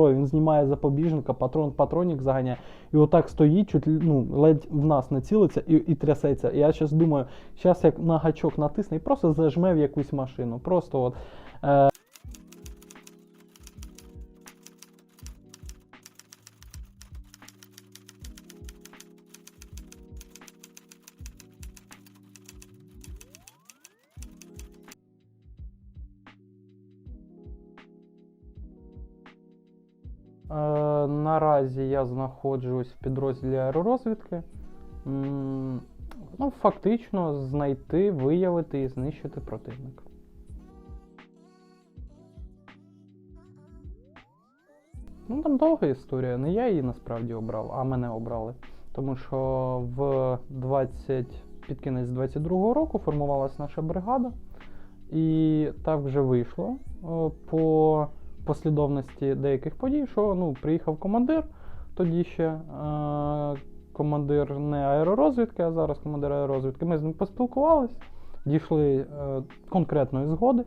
він знімає запобіжника, патрон, патронік заганяє, і отак стоїть, чуть ну, ледь в нас не цілиться і, і трясеться. І я зараз думаю, зараз як на гачок натисне і просто зажме в якусь машину. Просто от. Е, наразі я знаходжусь в підрозділі аеророзвідки. Ну, фактично знайти, виявити і знищити противника. Ну, там довга історія. Не я її насправді обрав, а мене обрали. Тому що в 20, під кінець 22-го року формувалась наша бригада, і так вже вийшло е, по послідовності деяких подій, що ну, приїхав командир, тоді ще е, командир не аеророзвідки, а зараз командир аеророзвідки. Ми з ним поспілкувалися, дійшли е, конкретної згоди,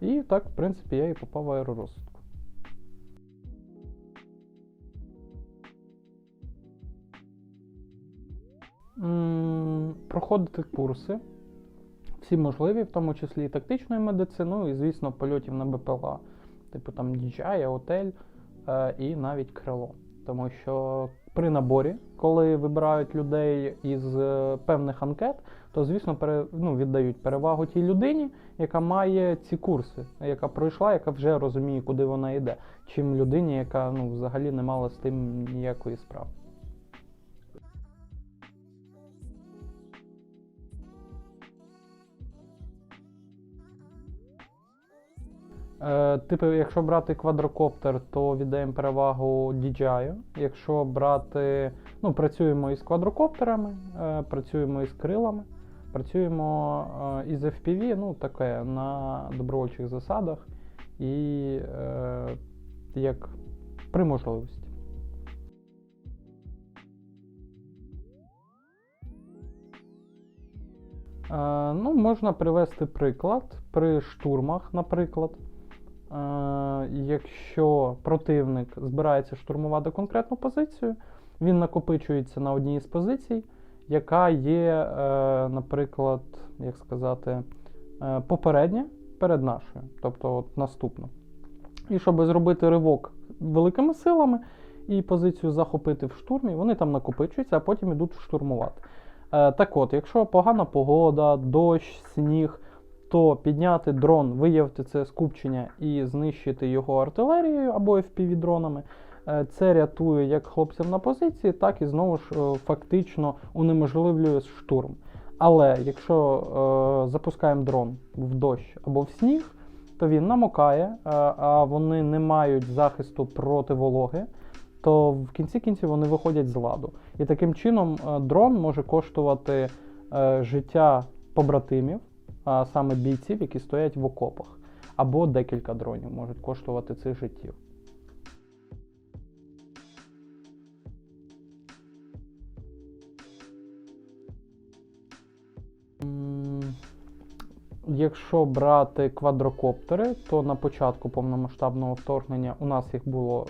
і так, в принципі, я і попав в аеророзвідку. Проходити курси, всі можливі, в тому числі і тактичної медицини, ну і, звісно, польотів на БПЛА, типу там DJI, отель е, і навіть крило. Тому що при наборі, коли вибирають людей із е, певних анкет, то звісно пере, ну, віддають перевагу тій людині, яка має ці курси, яка пройшла, яка вже розуміє, куди вона йде, чим людині, яка ну, взагалі не мала з тим ніякої справи. Е, типу, якщо брати квадрокоптер, то віддаємо перевагу DJI. Якщо брати, ну, працюємо із квадрокоптерами, е, працюємо із крилами, працюємо е, із FPV, ну, таке на добровольчих засадах і е, як при можливості. Е, ну, можна привести приклад при штурмах, наприклад. Е, якщо противник збирається штурмувати конкретну позицію, він накопичується на одній із позицій, яка є, е, наприклад, як сказати, е, попередня перед нашою, тобто от наступна. І щоб зробити ривок великими силами і позицію захопити в штурмі, вони там накопичуються, а потім йдуть штурмувати. Так от, якщо погана погода, дощ, сніг, то підняти дрон, виявити це скупчення і знищити його артилерією або FPV-дронами. е, Це рятує як хлопцям на позиції, так і знову ж е, фактично унеможливлює штурм. Але якщо е, запускаємо дрон в дощ або в сніг, то він намокає, е, а вони не мають захисту проти вологи, то в кінці кінців вони виходять з ладу. І таким чином дрон може коштувати життя побратимів, а саме бійців, які стоять в окопах, або декілька дронів можуть коштувати цих життів. Якщо брати квадрокоптери, то на початку повномасштабного вторгнення у нас їх було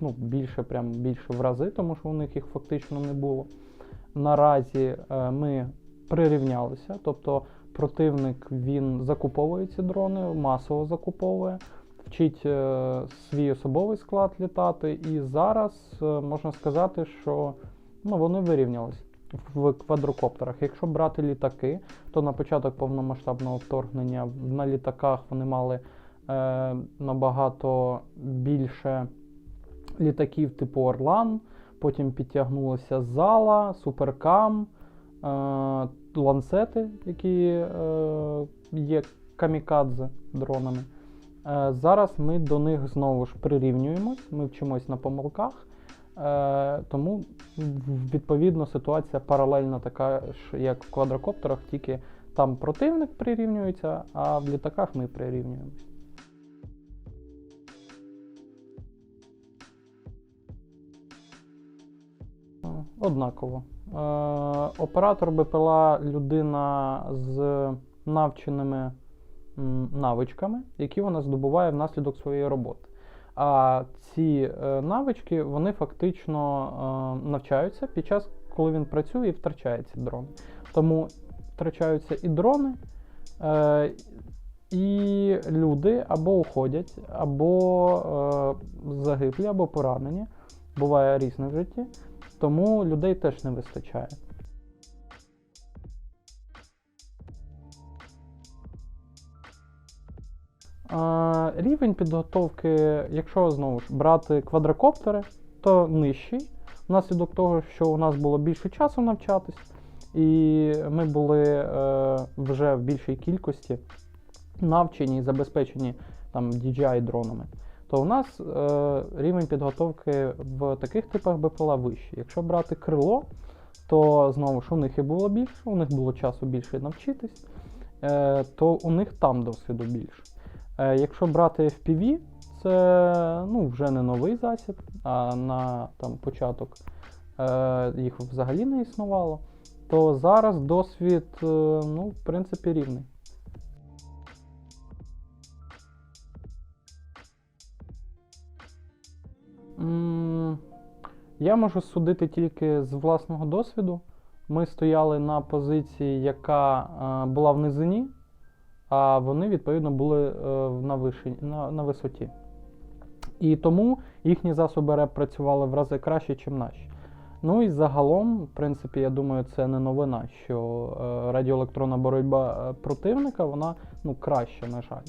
ну, більше, прям більше в рази, тому що у них їх фактично не було. Наразі е, ми прирівнялися, тобто противник він закуповує ці дрони, масово закуповує, вчить е, свій особовий склад літати, і зараз е, можна сказати, що ну, вони вирівнялись в квадрокоптерах. Якщо брати літаки, то на початок повномасштабного вторгнення на літаках вони мали е, набагато більше літаків типу Орлан, потім підтягнулася Зала, Суперкам, е, ланцети, які е, є камікадзе дронами. Е, зараз ми до них знову ж прирівнюємось, ми вчимось на помилках. Е, тому відповідно ситуація паралельна така ж, як в квадрокоптерах, тільки там противник прирівнюється, а в літаках ми прирівнюємось. Е, Однаково. Е, оператор БПЛА людина з навченими навичками, які вона здобуває внаслідок своєї роботи. А ці е, навички вони фактично е, навчаються під час, коли він працює і втрачає ці дрони. Тому втрачаються і дрони, і люди або уходять, або загиблі, або поранені. Буває різне в житті. Тому людей теж не вистачає. Рівень підготовки, якщо знову ж брати квадрокоптери, то нижчий. Внаслідок того, що у нас було більше часу навчатись, і ми були е, вже в більшій кількості навчені і забезпечені там DJI дронами, то у нас е, рівень підготовки в таких типах БПЛА вищий. Якщо брати крило, то знову ж у них і було більше, у них було часу більше навчитись, е, то у них там досвіду більше. Е, якщо брати FPV, це ну, вже не новий засіб, а на там, початок е, їх взагалі не існувало, то зараз досвід, е, ну, в принципі, рівний. Я можу судити тільки з власного досвіду. Ми стояли на позиції, яка е, була в низині, а вони, відповідно, були е, на, вишині, на, на висоті. І тому їхні засоби РЕП працювали в рази краще, ніж наші. Ну і загалом, в принципі, я думаю, це не новина, що е, радіоелектронна боротьба противника, вона ну, краща, на жаль.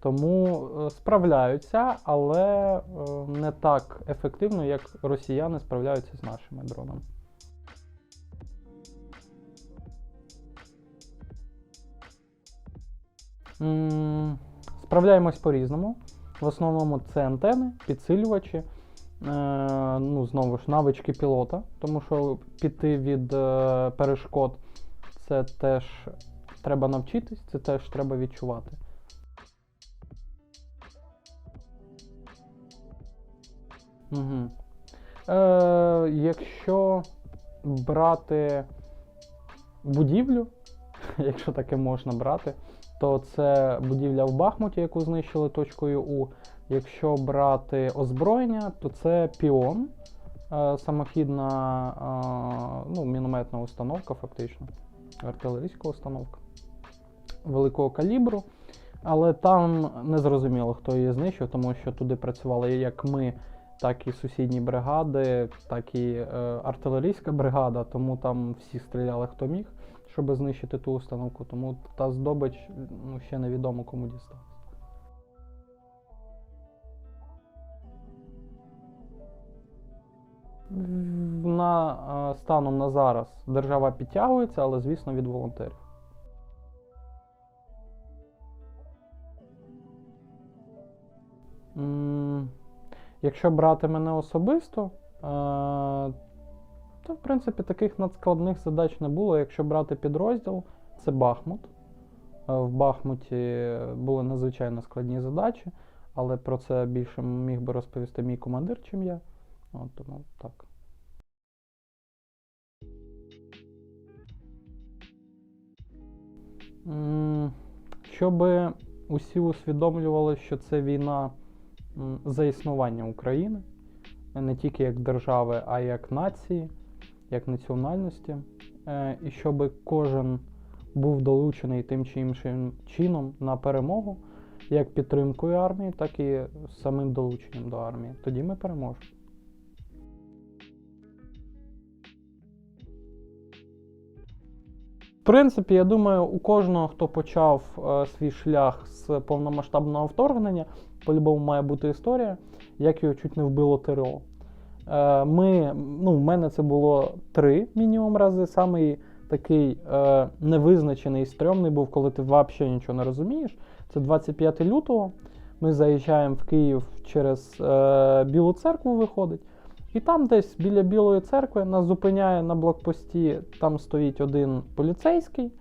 Тому е, справляються, але е, не так ефективно, як росіяни справляються з нашими дронами. Справляємось по-різному. В основному це антени, підсилювачі, е, ну, знову ж, навички пілота, тому що піти від перешкод це теж треба навчитись, це теж треба відчувати. Угу. Е, якщо брати будівлю, якщо таке можна брати, то це будівля в Бахмуті, яку знищили точкою У. Якщо брати озброєння, то це піон, е, самохідна е, ну, мінометна установка, фактично, артилерійська установка великого калібру. Але там не зрозуміло, хто її знищив, тому що туди працювали як ми, так і сусідні бригади, так і е, артилерійська бригада, тому там всі стріляли хто міг, щоб знищити ту установку. Тому та здобич ну, ще невідомо кому дісталась. В- На е, станом на зараз держава підтягується, але звісно від волонтерів. М, Якщо брати мене особисто, е, то в принципі таких надскладних задач не було. Якщо брати підрозділ, це Бахмут. Е, В Бахмуті були надзвичайно складні задачі, але про це більше міг би розповісти мій командир, чим я. От, тому так. Щоб усі усвідомлювали, що це війна за існування України, не тільки як держави, а як нації, як національності. Е, І щоб кожен був долучений тим чи іншим чином на перемогу, як підтримкою армії, так і самим долученням до армії. Тоді ми переможемо. В принципі, я думаю, у кожного, хто почав е, свій шлях з повномасштабного вторгнення, по-любому має бути історія, як його чуть не вбило ТРО. Е, ми, ну, в мене це було три мінімум рази. Самий такий е, невизначений і стрьомний був, коли ти взагалі нічого не розумієш. Це 25 лютого. Ми заїжджаємо в Київ через е, Білу церкву, виходить. І там десь біля Білої церкви нас зупиняє на блокпості, там стоїть один поліцейський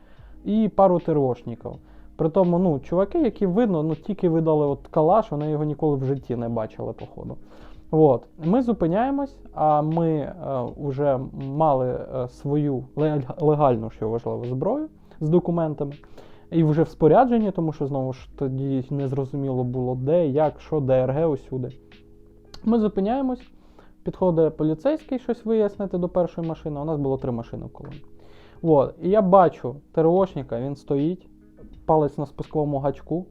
і пару ТРОшників. При тому, ну, чуваки, які видно, ну тільки видали от калаш, вони його ніколи в житті не бачили, походу. От. Ми зупиняємось, а ми е, вже мали е, свою легальну, що важливо, зброю з документами. І вже в спорядженні, тому що знову ж тоді не зрозуміло було де, як, що, ДРГ усюди. Ми зупиняємось, підходить поліцейський щось вияснити до першої машини. У нас було три машини в колоні. От. І я бачу ТРОшника, він стоїть, палець на спусковому гачку,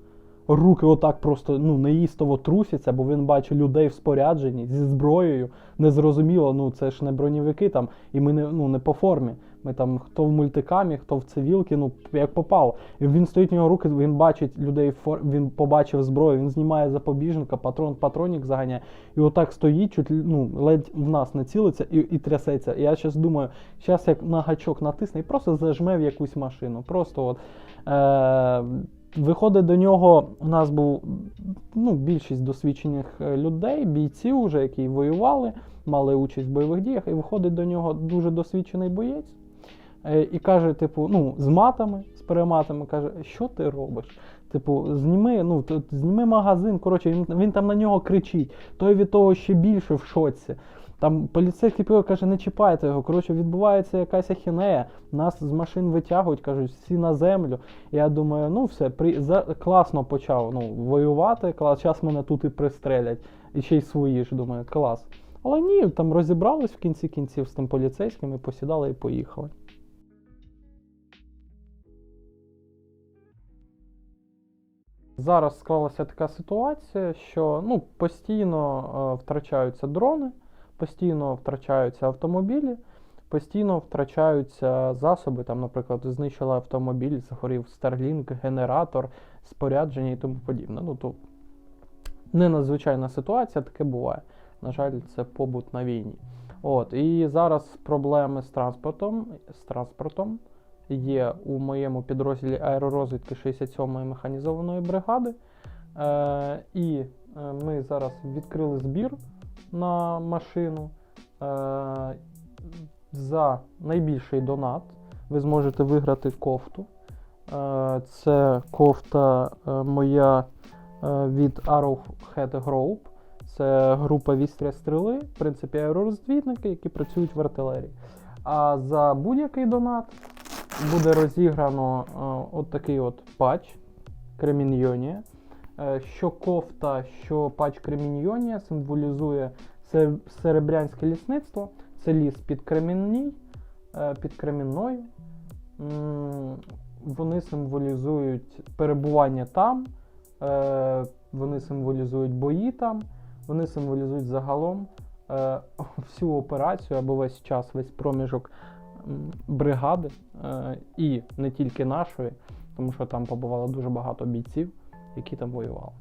руки отак просто ну, неїстово трусяться, бо він бачить людей в спорядженні зі зброєю. Незрозуміло, ну це ж не бронєвики там, і ми не, ну, не по формі. Ми там хто в мультикамі, хто в цивілки, ну як попало. І він стоїть у нього руки, він бачить людей фор... він побачив зброю, він знімає запобіжника, патрон, патронік заганяє. І отак стоїть, чуть ну, ледь в нас не цілиться і, і трясеться. І я зараз думаю, зараз як на гачок натисне і просто зажме в якусь машину. Просто от. Е- Виходить до нього, у нас був ну, більшість досвідчених е, людей, бійців, вже, які воювали, мали участь в бойових діях, і виходить до нього дуже досвідчений боєць. Е, І каже, типу, ну, з матами, з перематами, каже, що ти робиш? Типу, зніми, ну, зніми магазин. Коротше, він, він там на нього кричить. Той від того ще більше в шоці. Там поліцейський пілот каже, не чіпайте його. Коротше, відбувається якась ахінея. Нас з машин витягують, кажуть, всі на землю. Я думаю, ну все, при, за, класно почав ну, воювати, клас, зараз мене тут і пристрелять. І ще й свої ж, думаю, клас. Але ні, там розібрались в кінці кінців з тим поліцейським і посідали і поїхали. Зараз склалася така ситуація, що ну, постійно е, втрачаються дрони, постійно втрачаються автомобілі, постійно втрачаються засоби. Там, наприклад, знищили автомобіль, згорів Starlink, генератор, спорядження і тому подібне. Ну, то не надзвичайна ситуація, таке буває. На жаль, це побут на війні. От, і зараз проблеми з транспортом, з транспортом є у моєму підрозділі аеророзвідки 67-ї механізованої бригади. Е, і е, ми зараз відкрили збір на машину. Е, за найбільший донат ви зможете виграти кофту. Е, це кофта е, моя від Arrowhead Group. Це група вістря стріли, в принципі, аеророзвідники, які працюють в артилерії. А за будь-який донат буде розіграно от такий от патч Креміньйонія. Е, що кофта, що патч Креміньйонія символізує се- серебрянське лісництво. Це ліс під Кремінній, е, під Кремінною. Вони символізують перебування там, е, вони символізують бої там, вони символізують загалом всю операцію або весь час, весь проміжок бригади, і не тільки нашої, тому що там побувало дуже багато бійців, які там воювали.